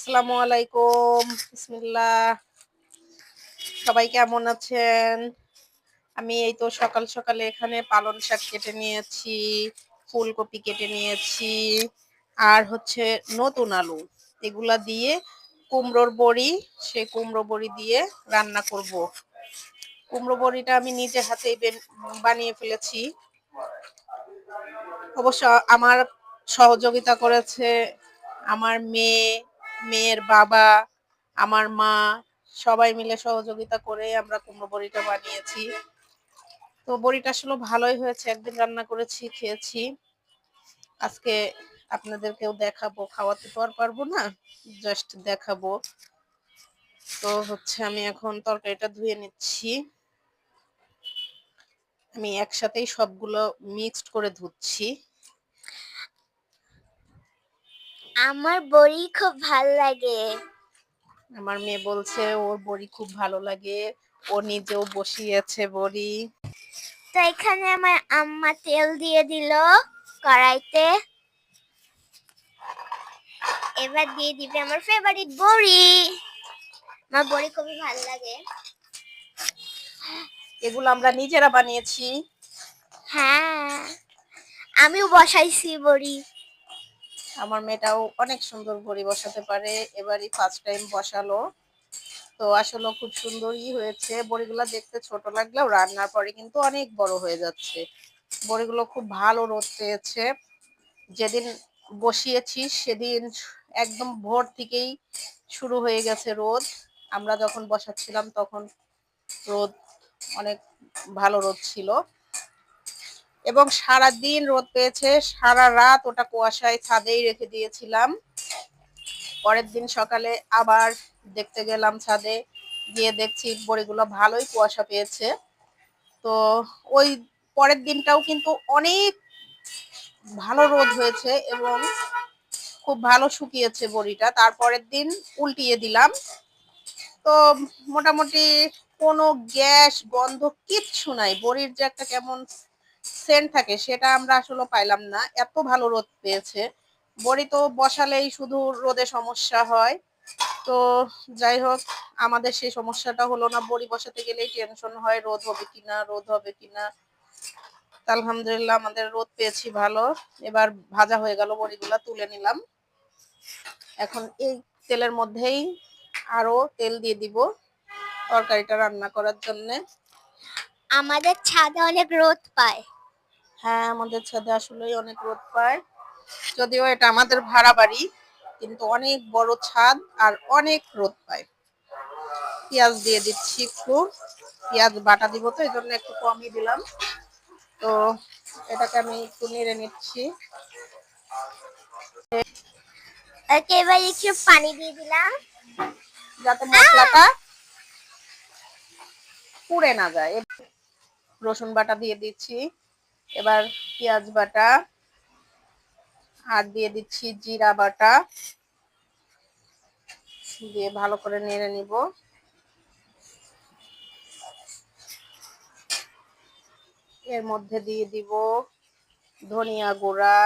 আসসালামু আলাইকুম। বিসমিল্লাহ। সবাই কেমন আছেন? আমি এই তো সকাল সকালে এখানে পালন শাক কেটে নিয়েছি, ফুলকপি কেটে নিয়েছি, আর হচ্ছে নতুন আলু। এগুলা দিয়ে কুমড়োর বড়ি, সে কুমড়ো বড়ি দিয়ে রান্না করব। কুমড়ো বড়িটা আমি নিজে হাতেই বেন- বানিয়ে ফেলেছি। অবশ্য আমার সহযোগিতা করেছে আমার মেয়ে মেয়ের বাবা, আমার মা, সবাই মিলে সহযোগিতা করে আমরা কুমড়ো বড়িটা বানিয়েছি। তো বড়িটা আসলে ভালোই হয়েছে, একদিন রান্না করেছি, খেয়েছি। আজকে আপনাদেরকেও দেখাবো, খাওয়াতে তো আর পারব না জাস্ট দেখাবো। তো হচ্ছে আমি এখন তরকারিটা ধুয়ে নিচ্ছি। আমি একসাথেই সবগুলো মিক্সড করে ধুচ্ছি। আমার বড়ি খুব ভালো লাগে। আমার মেয়ে বলছে ওর বড়ি খুব ভালো লাগে। ও নিজেও বসিয়েছে বড়ি। তো এখানে আমার আম্মা তেল দিয়ে দিল কড়াইতে। এবার দিয়ে দিবে আমার ফেভারিট বড়ি। আমার বড়ি খুবই ভালো লাগে। এগুলো আমরা নিজেরা বানিয়েছি। হ্যাঁ আমিও বসাইছি বড়ি। আমার মেয়েটাও অনেক সুন্দর বড়ি বসাতে পারে। এবারই ফার্স্ট টাইম বসালো। তো আসলে খুব সুন্দরই হয়েছে। বড়িগুলো দেখতে ছোট লাগলেও রান্নার পরে কিন্তু অনেক বড় হয়ে যাচ্ছে। বড়িগুলো খুব ভালো রোদ পেয়েছে। যেদিন বসিয়েছি সেদিন একদম ভোর থেকেই শুরু হয়ে গেছে রোদ। আমরা যখন বসাচ্ছিলাম তখন রোদ অনেক ভালো রোদ ছিল। এবং সারা দিন রোদ পেয়েছে, সারা রাত ওটা কুয়াশায় ছাদেই রেখে দিয়েছিলাম। পরের দিন সকালে আবার দেখতে গেলাম ছাদে, গিয়ে দেখছি বড়িগুলো ভালোই কুয়াশা পেয়েছে। তো ওই পরের দিনটাও কিন্তু অনেক ভালো রোদ হয়েছে এবং খুব ভালো শুকিয়েছে বড়িটা। তারপরের দিন উল্টিয়ে দিলাম। তো মোটামুটি কোনো গ্যাস গন্ধ কিচ্ছু নাই। বড়ির যে একটা কেমন সেন্ট থাকে, সেটা আমরা আসলে পাইলাম না। এত ভালো রোদ পেয়েছে। বড়ি তো বসালেই শুধু রোদে সমস্যা হয়। তো যাই হোক, আমাদের সেই সমস্যাটা হলো না, বড়ি বসাতে গেলেই টেনশন হয়, রোদ হবে কিনা, রোদ হবে কিনা। আলহামদুলিল্লাহ আমাদের রোদ পেয়েছি ভালো। এবার ভাজা হয়ে গেল বড়িগুলা, তুলে নিলাম। এখন এই তেলের মধ্যেই আরও তেল দিয়ে দিব তরকারিটা রান্না করার জন্যে। আমাদের ছাদে অনেক রোদ পায়। হ্যাঁ আমাদের ছাদে আসলেই অনেক রোদ পায়। যদিও এটা আমাদের ভাড়া বাড়ি কিন্তু অনেক বড় ছাদ আর অনেক রোদ পায়। পেঁয়াজ দিয়ে দিচ্ছি একটু। পেঁয়াজ বাটা দিব তো এই জন্য একটু কমই দিলাম। তো এটাকে আমি একটু নেড়ে নিচ্ছি। ওকে এবার একটু পানি দিয়ে দিলাম। যাতে মশলাটা পুড়ে না যায়। রসুন বাটা দিয়ে দিচ্ছি। এবার পেঁয়াজ বাটা, আর দিয়ে দিচ্ছি জিরা বাটা। দিয়ে ভালো করে নেড়ে নিব। এর মধ্যে দিয়ে দিব ধনিয়া গুঁড়া।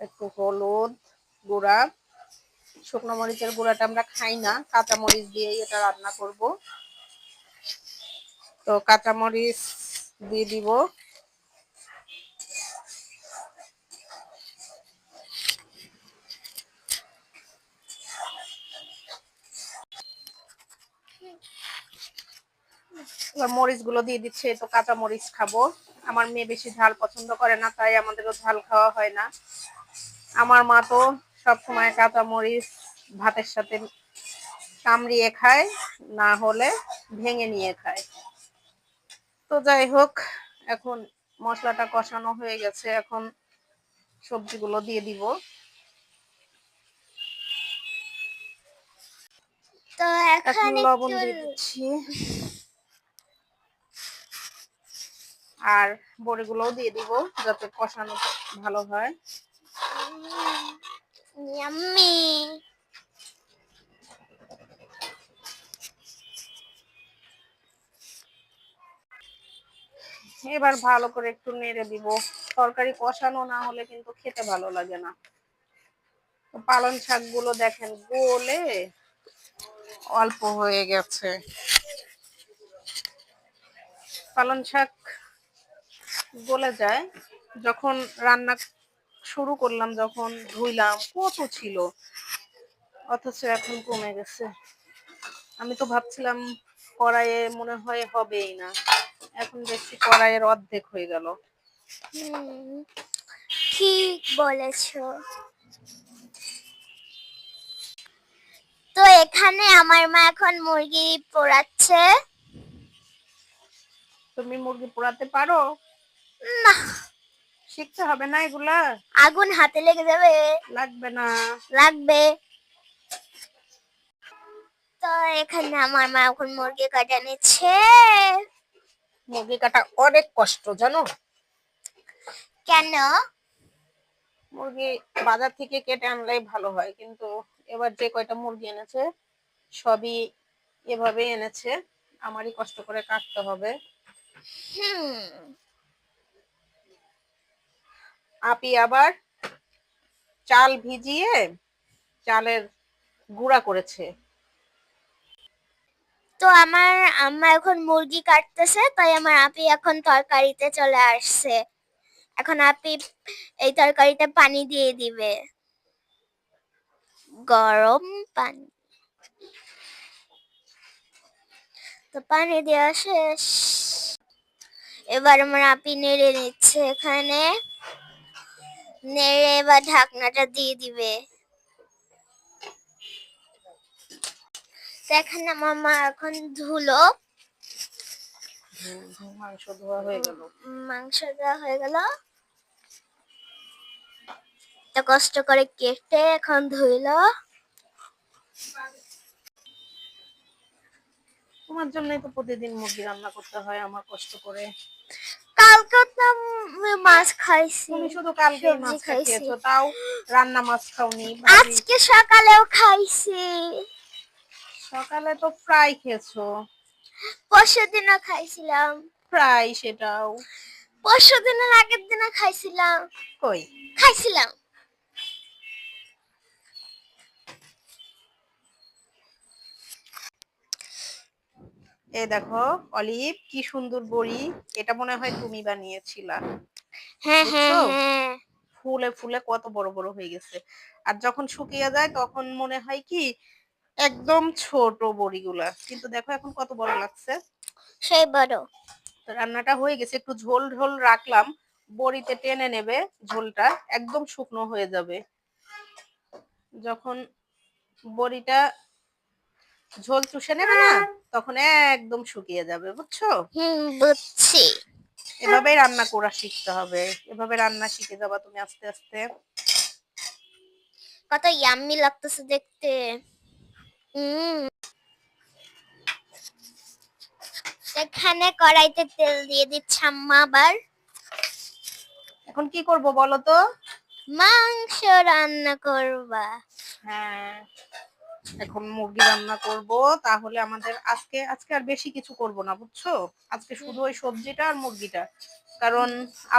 একটু হলুদ গুঁড়া। শুকনো মরিচের গুঁড়াটা আমরা খাই না, কাঁচা মরিচ দিয়েই এটা রান্না করব। তো কাঁচা মরিচ দিয়ে দিব। মরিচগুলো দিয়ে দিচ্ছে তো কাঁচা মরিচ খাব। আমার মেয়ে বেশি ঝাল পছন্দ করে না, তাই আমাদেরও ঝাল খাওয়া হয় না। আমার মা তো সবসময় কাঁচা মরিচ ভাতের সাথে কামড়িয়ে খায় না হলে ভেঙে নিয়ে খায়। তো যাই হোক এখন মশলাটা কষানো হয়ে গেছে এখন সবজিগুলো দিয়ে দিব। তো এখন লবণ দিয়ে দিচ্ছি। আর বড়িগুলোও দিয়ে দিব যাতে কষানো ভালো হয়। ইয়াম্মি এবার ভালো করে একটু নেড়ে দিব। তরকারি কষানো না হলে কিন্তু খেতে ভালো লাগে না। তো পালং শাকগুলো দেখেন গোলে অল্প হয়ে গেছে। পালং শাক গলে যায়। যখন রান্না শুরু করলাম, যখন ধুইলাম, কত ছিল? অথচ এখন কমে গেছে। আমি তো ভাবছিলাম কড়াইয়ে মনে হয় হবেই না। এখন দেখছি কড়াইয়ের অর্ধেক হয়ে গেল। ঠিক বলেছ। তো এখানে আমার মা এখন মুরগি পোড়াচ্ছে। তুমি মুরগি পোড়াতে পারো? না। শিখতে হবে না এগুলা? আগুন হাতে লেগে যাবে। লাগবে না। লাগবে। তো এখানে আমার মা এখন মুরগি কাটা নিচ্ছে। মুরগি কাটা অনেক কষ্ট জানো? কেন? মুরগি বাজার থেকে কেটে আনলেই ভালো হয় কিন্তু এবার যে কয়টা মুরগি এনেছে সবই এভাবে এনেছে। আমারই কষ্ট করে কাটতে হবে। আপি আবার চাল ভিজিয়ে চালের গুঁড়া করেছে। তো আমার আম্মা এখন মুরগি কাটতেছে, তাই আমার আপি এখন তরকারিতে চলে আসছে। এখন আপি এই তরকারিতে পানি দিয়ে দিবে। গরম পানি। তো পানি দেওয়া শেষ। এবার আমার আপি নেড়ে নিচ্ছে এখানে। নেড়ে এবার ঢাকনাটা দিয়ে দিবে। এখানে আমার মা এখন ধুলো। মাংস ধোয়া হয়ে গেল। মাংস দেওয়া হয়ে গেল। কষ্ট করে কেটে এখন ধুইলো তোমার জন্যই তো প্রতিদিন মুরগি রান্না করতে হয় আমার কষ্ট করে। কালকে তো মাছ খাইছি। তুমি শুধু কালকে মাছ খাইছি। তাও রান্না মাছ খাওনি আজকে সকালেও খাইছি। সকালে তো ফ্রাই খেয়েছো? পরশু দিনও খাইছিলাম। ফ্রাই সেটাও। পরশু দিনের আগের দিনও খাইছিলাম। কই? খাইছিলাম। এই দেখো অলিভ কি সুন্দর বড়ি। এটা মনে হয় তুমি বানিয়েছিলা। হ্যাঁ হ্যাঁ হ্যাঁ। ফুলে ফুলে কত বড় বড় হয়ে গেছে। আর যখন শুকিয়ে যায় তখন মনে হয় কি একদম ছোট বড়িগুলা। কিন্তু দেখো এখন কত বড় লাগছে। সেই বড়। তো রান্নাটা হয়ে গেছে একটু ঝোল ঝোল রাখলাম। বড়িতে টেনে নেবে ঝোলটা একদম শুকনো হয়ে যাবে। যখন বড়িটা ঝোল চুষে নেবে না তখন একদম শুকিয়ে যাবে বুঝছ? হুম বুঝছি। এভাবেই রান্না করা শিখতে হবে। এভাবে রান্না শিখে যাবা তুমি আস্তে আস্তে। কত ইয়াম্মি লাগতেছে দেখতে। এখানে কড়াইতে তেল দিয়ে দিচ্ছে আম্মা আবার। এখন কি করব বলো তো? মাংস রান্না করবা। হ্যাঁ এখন মুরগি রান্না করব তাহলে আমাদের আজকে আজকে আর বেশি কিছু করব না বুঝছ? আজকে শুধু ওই সবজিটা আর মুরগিটা। কারণ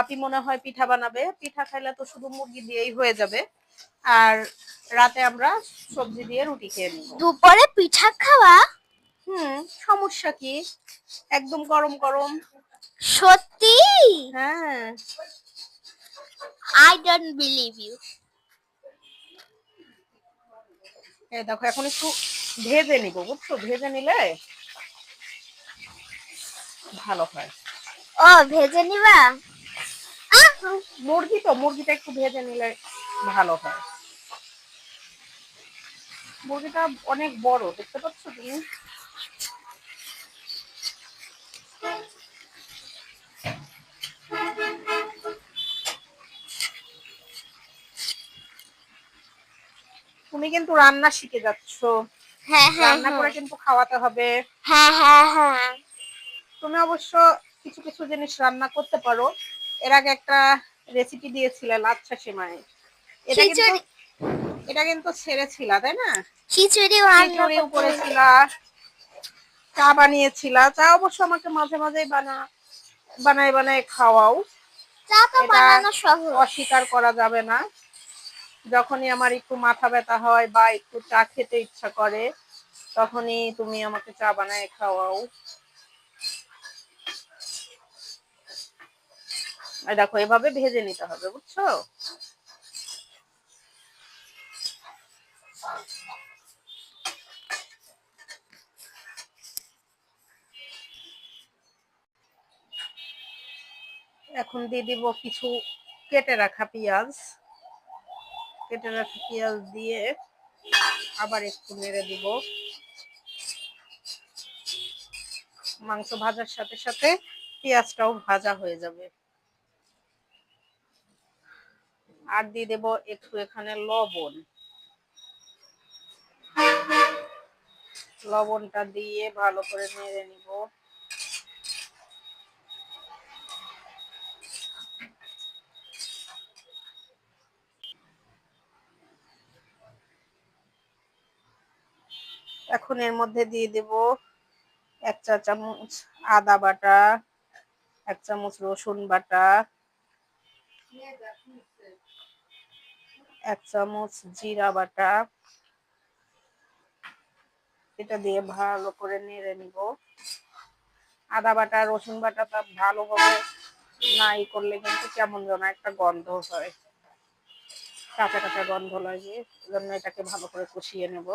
আপি মনে হয় পিঠা বানাবে পিঠা খাইলে তো শুধু মুরগি দিয়েই হয়ে যাবে। আর রাতে আমরা সবজি দিয়ে রুটি খেয়ে নিব। দুপুরে পিঠা খাওয়া? হুম সমস্যা কি? একদম গরম গরম। সত্যি? হ্যাঁ। আই ডোন্ট বিলিভ ইউ এই দেখো এখন একটু ভেজে নিব বুঝছ? ভেজে নিলে ভালো হয়। ও ভেজে নিবা? মুরগি তো মুরগিটা একটু ভেজে নিলে ভালো হয়। মুরগিটা অনেক বড় দেখতে পাচ্ছ তুমি? তুমি কিন্তু রান্না শিখে যাচ্ছ। হ্যাঁ হ্যাঁ রান্না করে কিন্তু খাওয়াতে হবে। হ্যাঁ হ্যাঁ হ্যাঁ। তুমি অবশ্য কিছু কিছু জিনিস রান্না করতে পারো। এর আগে একটা রেসিপি দিয়েছিলে লাচ্ছা সেমাই। এটা কিন্তু এটা কিন্তু ছেড়েছিলা তাই না? খিচুড়িও করতে করেছিলা চা বানিয়েছিলা চা অবশ্য আমাকে মাঝে মাঝে বানা বানায় বানায় খাওয়াও। চা তো বানানো সহজ। অস্বীকার করা যাবে না। যখনই আমার একটু মাথা ব্যথা হয় বা একটু চা খেতে ইচ্ছা করে তখনই তুমি আমাকে চা বানায় খাওয়াও। দেখো এভাবে ভেজে নিতে হবে বুঝছ? এখন দিয়ে দিব কিছু কেটে রাখা পেঁয়াজ। কেটে রাখা পেঁয়াজ দিয়ে আবার একটু নেড়ে দিব। মাংস ভাজার সাথে সাথে পেঁয়াজটাও ভাজা হয়ে যাবে। আর দিয়ে দেব একটু এখানে লবণ। লবণটা দিয়ে ভালো করে নেড়ে নিব। এখন এর মধ্যে দিয়ে দেব এক চা চামচ আদা বাটা, এক চামচ রসুন বাটা, এক চামচ জিরা বাটা এটা দিয়ে ভালো করে নেড়ে নিব। আদা বাটা, রসুন বাটা বাটাটা ভালোভাবে নাই করলে কিন্তু কেমন যেন একটা গন্ধ হয়। কাঁচা কাঁচা গন্ধ লাগে জন্য এটাকে ভালো করে কষিয়ে নেব।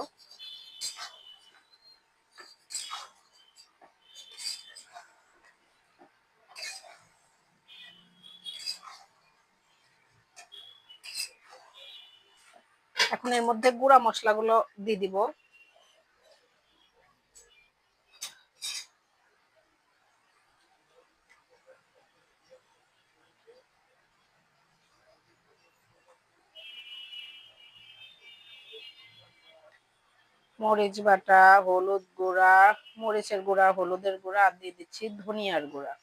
এখন এর মধ্যে গুঁড়া মশলাগুলো দিয়ে দিব। মরিচ বাটা, হলুদ গুঁড়া, মরিচের গুঁড়া, হলুদের গুঁড়া, আর দিয়ে দিচ্ছি ধনিয়ার গুঁড়া।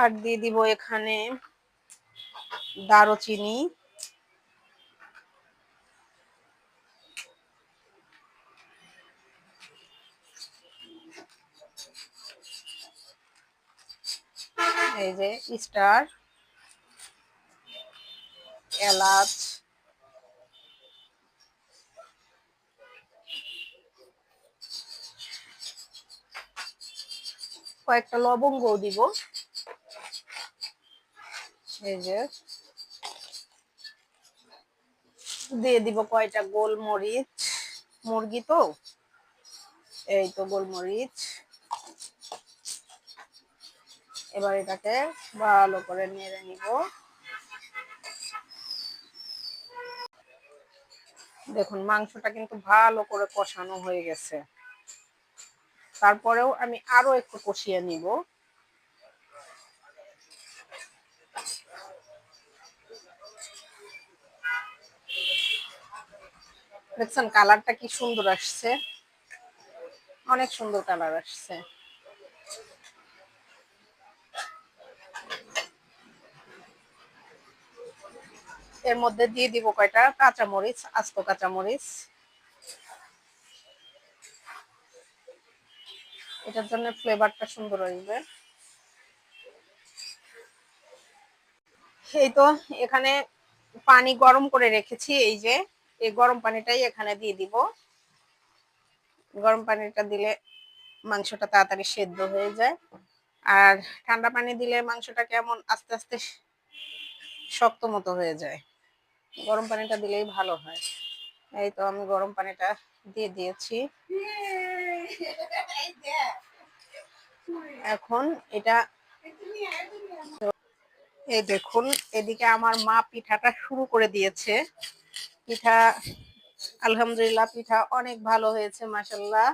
আর দিয়ে দিব এখানে দারুচিনি। এই যে স্টার। এলাচ। কয়েকটা লবঙ্গ দিব। এই যে। দিয়ে দিব কয়টা গোলমরিচ। মুরগি তো? এই তো গোলমরিচ। এবার এটাকে ভালো করে নেড়ে নিব। দেখুন, মাংসটা কিন্তু ভালো করে কষানো হয়ে গেছে। তারপরেও আমি আরও একটু কষিয়ে নিব। দেখছেন, কালারটা কি সুন্দর আসছে। অনেক সুন্দর কালার আসছে। এর মধ্যে দিয়ে দিব কয়টা? কাঁচামরিচ, আস্ত কাঁচামরিচ। এটার জন্য ফ্লেভারটা সুন্দর আসবে এই তো এখানে পানি গরম করে রেখেছি, এই যে। এই গরম পানিটাই এখানে দিয়ে দিব। গরম পানিটা দিলে মাংসটা তাড়াতাড়ি সেদ্ধ হয়ে যায়। আর ঠান্ডা পানি দিলে মাংসটা কেমন আস্তে আস্তে শক্ত মতো হয়ে যায়। গরম পানিটা দিলেই ভালো হয়। এই তো আমি গরম পানিটা দিয়ে দিয়েছি। এখন এটা এই দেখুন, এদিকে আমার মা পিঠাটা শুরু করে দিয়েছে। পিঠা, আলহামদুলিল্লাহ পিঠা অনেক ভালো হয়েছে মাসাল্লাহ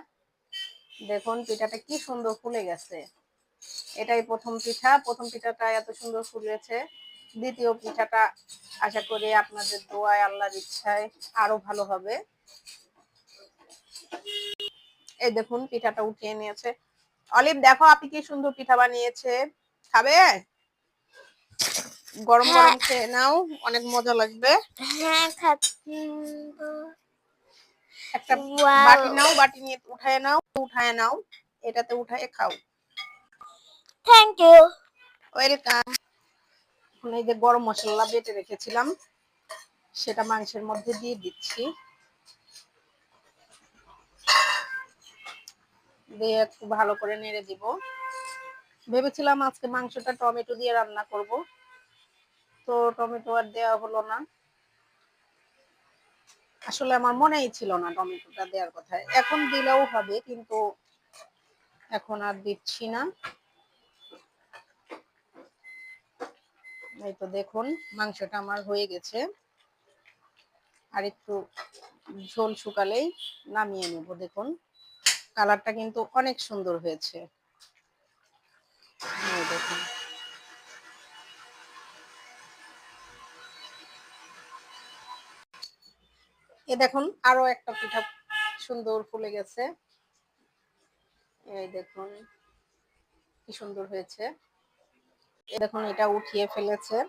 দেখুন, পিঠাটা কি সুন্দর ফুলে গেছে। এটাই প্রথম পিঠা। প্রথম পিঠাটা এত সুন্দর ফুলেছে। দ্বিতীয় পিঠাটা আশা করি আপনাদের দোয়ায় আল্লাহর ইচ্ছায় আরও ভালো হবে। এই দেখুন পিঠাটা উঠিয়ে নিয়েছে। অলিভ দেখো আপনি কি সুন্দর পিঠা বানিয়েছে। খাবে? গরম গরম খেয়ে নাও অনেক মজা লাগবে। হ্যাঁ একটা বাটি নাও বাটি নিয়ে উঠায় নাও উঠায় নাও এটাতে উঠায় খাও। থ্যাংক ইউ ওয়েলকাম এখন এই যে গরম মশলা বেটে রেখেছিলাম, সেটা মাংসের মধ্যে দিয়ে দিচ্ছি। দিয়ে একটু ভালো করে নেড়ে দিব। ভেবেছিলাম আজকে মাংসটা টমেটো দিয়ে রান্না করব। তো টমেটো আর দেওয়া হলো না। আসলে আমার মনেই ছিল না টমেটোটা দেওয়ার কথা এখন দিলেও হবে, কিন্তু এখন আর দিচ্ছি না। এই তো দেখুন, মাংসটা আমার হয়ে গেছে। আর একটু ঝোল শুকালেই নামিয়ে নেব, দেখুন। কালারটা কিন্তু অনেক সুন্দর হয়েছে। দেখুন। এ দেখুন, আরও একটা পিঠা সুন্দর ফুলে গেছে। এই দেখুন, কি সুন্দর হয়েছে। দেখুন, এটা উঠিয়ে ফেলেছে।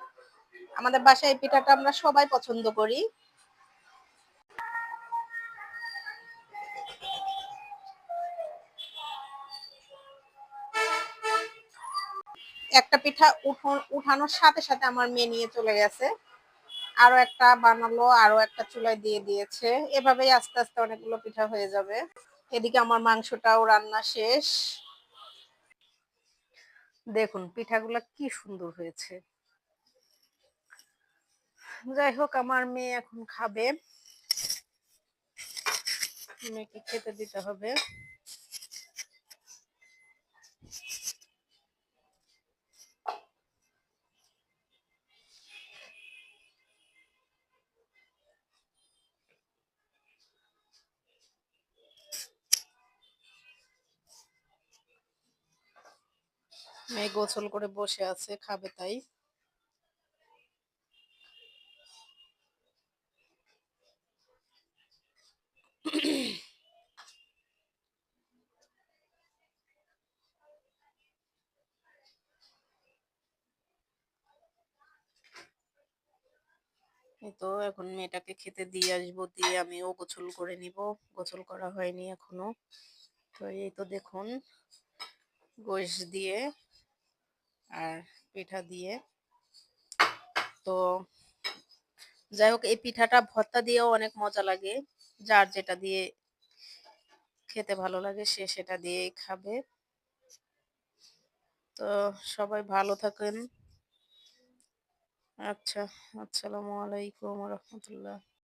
আমাদের বাসায় পিঠাটা আমরা সবাই পছন্দ করি। একটা পিঠা উঠো- উঠানোর সাথে সাথে আমার মেয়ে নিয়ে চলে গেছে। আরও একটা বানালো, আরও একটা চুলায় দিয়ে দিয়েছে। এভাবেই আস্তে আস্তে অনেকগুলো পিঠা হয়ে যাবে। এদিকে আমার মাংসটাও রান্না শেষ। দেখুন, পিঠাগুলো কি সুন্দর হয়েছে। যাই হোক, আমার মেয়ে এখন খাবে। মেয়েকে খেতে দিতে হবে। মেয়ে গোসল করে বসে আছে, খাবে তাই। তো, এখন মেয়েটাকে খেতে দিয়ে আসব, দিয়ে আমিও গোসল করে নিব। গোসল করা হয়নি এখনও। তো এই তো দেখুন, গোশ দিয়ে আর পিঠা দিয়ে। তো যাই হোক, এই পিঠাটা ভর্তা দিয়েও অনেক মজা লাগে। যার যেটা দিয়ে খেতে ভালো লাগে, সে সেটা দিয়েই খাবে। তো সবাই ভালো থাকেন। আচ্ছা আসসালামু আলাইকুম রহমতুল্লাহ।